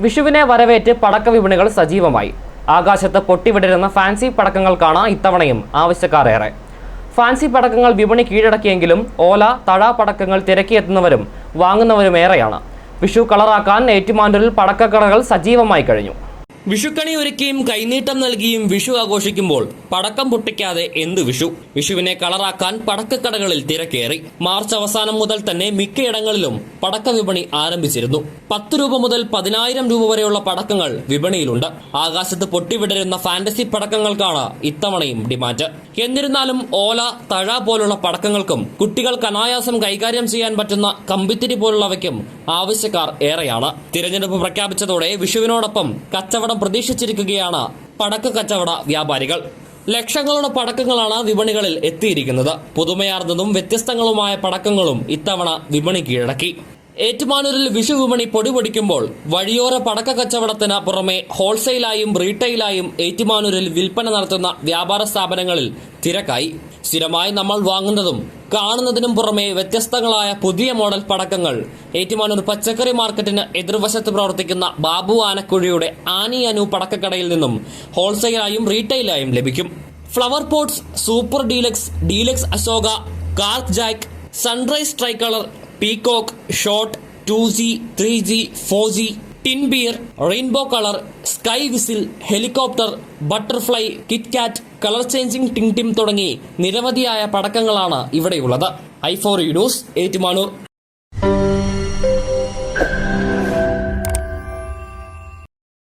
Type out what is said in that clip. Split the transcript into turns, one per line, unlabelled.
വിഷുവിനെ വരവേറ്റ് പടക്ക വിപണികൾ സജീവമായി. ആകാശത്ത് പൊട്ടിവിടരുന്ന ഫാൻസി പടക്കങ്ങൾക്കാണ് ഇത്തവണയും ആവശ്യക്കാരേറെ. ഫാൻസി പടക്കങ്ങൾ വിപണി കീഴടക്കിയെങ്കിലും ഓല തഴ പടക്കങ്ങൾ തിരക്കിയെത്തുന്നവരും വാങ്ങുന്നവരും ഏറെയാണ് വിഷു കളറാക്കാൻ ഏറ്റുമാനൂരിൽ പടക്കക്കടകൾ സജീവമായി കഴിഞ്ഞു. വിഷുക്കണി ഒരുക്കിയും കൈനീട്ടം നൽകിയും വിഷു ആഘോഷിക്കുമ്പോൾ പടക്കം പൊട്ടിക്കാതെ എന്ത് വിഷു? വിഷുവിനെ കളറാക്കാൻ പടക്കക്കടകളിൽ തിരക്കേറി. മാർച്ച് അവസാനം മുതൽ തന്നെ മിക്കയിടങ്ങളിലും പടക്ക വിപണി ആരംഭിച്ചിരുന്നു. പത്ത് രൂപ മുതൽ പതിനായിരം രൂപ വരെയുള്ള പടക്കങ്ങൾ വിപണിയിലുണ്ട്. ആകാശത്ത് പൊട്ടിവിടരുന്ന ഫാന്റസി പടക്കങ്ങൾക്കാണ് ഇത്തവണയും ഡിമാൻഡ്. എന്നിരുന്നാലും ഓല തഴ പോലുള്ള പടക്കങ്ങൾക്കും കുട്ടികൾക്ക് അനായാസം കൈകാര്യം ചെയ്യാൻ പറ്റുന്ന കമ്പിത്തിരി പോലുള്ളവയ്ക്കും ആവശ്യക്കാർ ഏറെയാണ്. തിരഞ്ഞെടുപ്പ് പ്രഖ്യാപിച്ചതോടെ വിഷുവിനോടൊപ്പം കച്ചവടം പ്രതീക്ഷിച്ചിരിക്കുകയാണ് പടക്ക കച്ചവട വ്യാപാരികൾ. ലക്ഷങ്ങളുടെ പടക്കങ്ങളാണ് വിപണികളിൽ എത്തിയിരിക്കുന്നത്. പുതുമയാർന്നതും വ്യത്യസ്തങ്ങളുമായ പടക്കങ്ങളും ഇത്തവണ വിപണി കീഴടക്കി. ഏറ്റുമാനൂരിൽ വിഷുവിപണി പൊടിപൊടിക്കുമ്പോൾ വഴിയോര പടക്ക കച്ചവടത്തിന് പുറമെ ഹോൾസെയിലായും റീറ്റെയിലായും ഏറ്റുമാനൂരിൽ വിൽപ്പന നടത്തുന്ന വ്യാപാര സ്ഥാപനങ്ങളിൽ തിരക്കായി. സ്ഥിരമായി നമ്മൾ വാങ്ങുന്നതും കാണുന്നതിനും പുറമെ വ്യത്യസ്തങ്ങളായ പുതിയ മോഡൽ പടക്കങ്ങൾ. ഏറ്റുമാനൂർ പച്ചക്കറി മാർക്കറ്റിന് എതിർവശത്ത് പ്രവർത്തിക്കുന്ന ബാബു ആനക്കുഴിയുടെ ആനി അനു പടക്കക്കടയിൽ നിന്നും ഹോൾസെയിലായും റീറ്റെയിലായും ലഭിക്കും. Flower pots super deluxe deluxe Ashoka കാർക്ക് jack sunrise tri colour peacock shot two G three G four G tin beer rainbow colour sky whistle helicopter butterfly KitKat colour changing ടിങ് ടിം തുടങ്ങി നിരവധിയായ പടക്കങ്ങളാണ് ഇവിടെയുള്ളത്. I four news Ettumanoor.